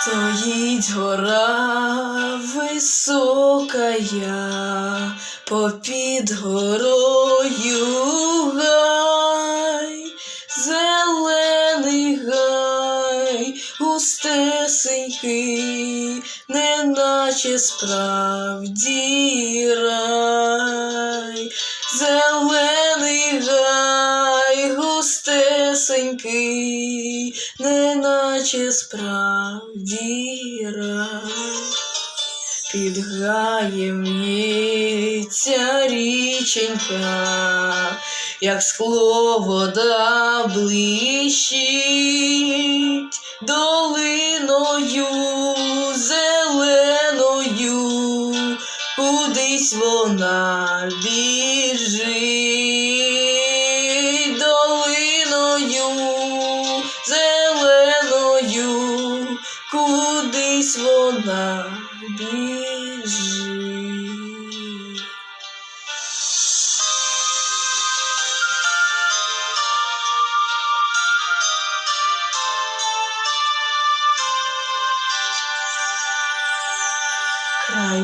Стоїть гора високая, попід горою гай, зелений гай, густесенький, неначе справді рай, зелений густесенький, неначе справді рай. Під гаєм в'ється річенька, як скло вода блищить долиною зеленою, кудись вона біжить Край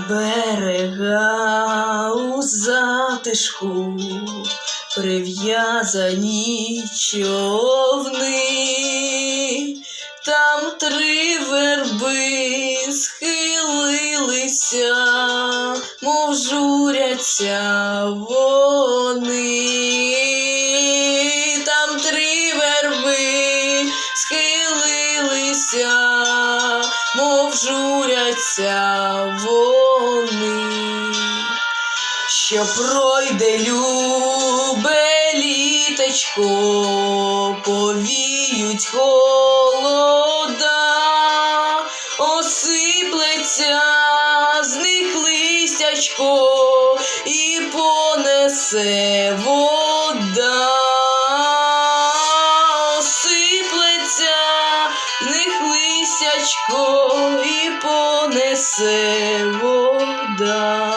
берега у затишку прив'язані човни, схилилися, мов журяться вони, там три верби схилилися, мов журяться вони. Що пройде любе літочко, повіють холода, листячко і понесе вода. сиплеться з них листячко і понесе вода.